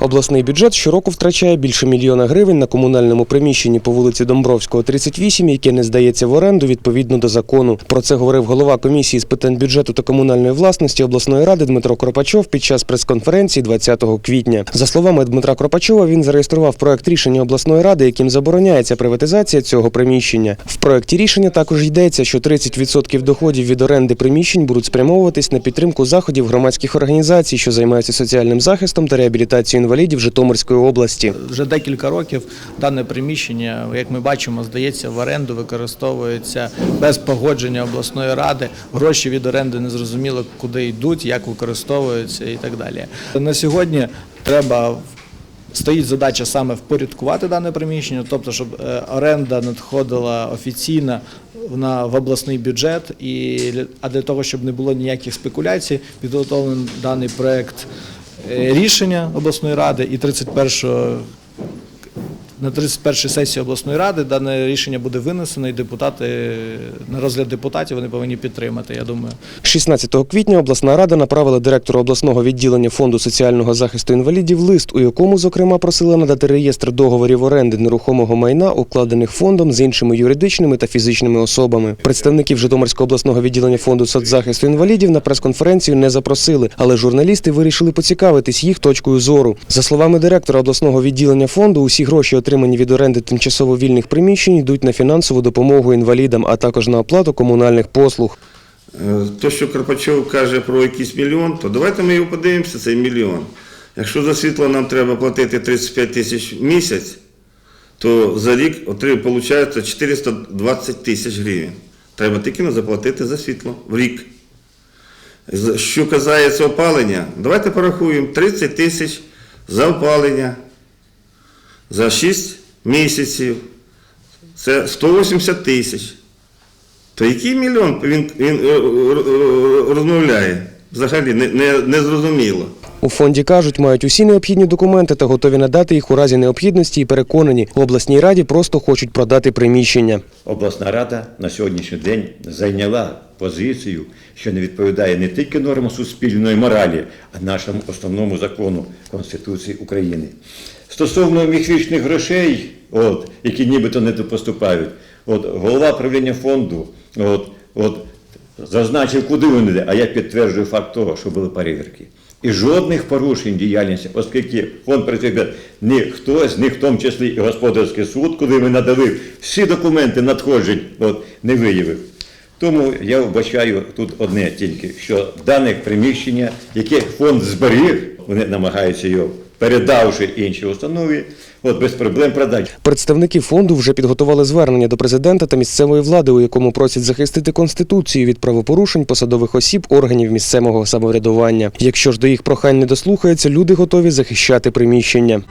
Обласний бюджет щороку втрачає більше мільйона гривень на комунальному приміщенні по вулиці Домбровського, 38, яке не здається в оренду відповідно до закону. Про це говорив голова комісії з питань бюджету та комунальної власності обласної ради Дмитро Кропачов під час прес-конференції 20 квітня. За словами Дмитра Кропачова, він зареєстрував проект рішення обласної ради, яким забороняється приватизація цього приміщення. В проекті рішення також йдеться, що 30% доходів від оренди приміщень будуть спрямовуватись на підтримку заходів громадських організацій, що займаються соціальним захистом та реабілітацією інвалідів Житомирської області. Вже декілька років дане приміщення, як ми бачимо, здається, в оренду використовується без погодження обласної ради. Гроші від оренди не зрозуміло, куди йдуть, як використовуються і так далі. На сьогодні треба стоїть задача саме впорядкувати дане приміщення, тобто, щоб е, оренда надходила офіційно на в обласний бюджет, і а для того, щоб не було ніяких спекуляцій, підготовлений даний проект рішення обласної ради і 31 на 31 сесії обласної ради дане рішення буде винесено, і депутати на розгляд депутатів вони повинні підтримати. Я думаю. 16 квітня обласна рада направила директору обласного відділення фонду соціального захисту інвалідів лист, у якому, зокрема, просила надати реєстр договорів оренди нерухомого майна, укладених фондом з іншими юридичними та фізичними особами. Представників Житомирського обласного відділення фонду соцзахисту інвалідів на прес-конференцію не запросили, але журналісти вирішили поцікавитись їх точкою зору. За словами директора обласного відділення фонду, усі гроші, отримані від оренди тимчасово вільних приміщень, йдуть на фінансову допомогу інвалідам, а також на оплату комунальних послуг. Е, То, що Карпачов каже про якийсь мільйон, то давайте ми його подивимося, цей мільйон. Якщо за світло нам треба платити 35 тисяч в місяць, то за рік виходить 420 тисяч гривень. Треба тільки заплатити за світло в рік. Що казається опалення, давайте порахуємо 30 тисяч за опалення за 6 місяців. Це 180 тисяч. То який мільйон він, він е, е, е, розмовляє? Взагалі не, не, не зрозуміло. У фонді кажуть, мають усі необхідні документи та готові надати їх у разі необхідності і переконані, в обласній раді просто хочуть продати приміщення. Обласна рада на сьогоднішній день зайняла позицію, що не відповідає не тільки нормам суспільної моралі, а нашому основному закону Конституції України. Стосовно міфічних грошей, от, які нібито не поступають, от, голова правління фонду от, от, зазначив, куди він йде, а я підтверджую факт того, що були перевірки. І жодних порушень діяльності, оскільки фонд працює, ніхто з них, в тому числі і господарський суд, куди ми надали всі документи надходжень, от, не виявив. Тому я вбачаю тут одне тільки, що дане приміщення, яке фонд зберіг, вони намагаються його, передавши іншій установі, от без проблем продати. Представники фонду вже підготували звернення до президента та місцевої влади, у якому просять захистити конституцію від правопорушень посадових осіб органів місцевого самоврядування. Якщо ж до їх прохань не дослухається, люди готові захищати приміщення.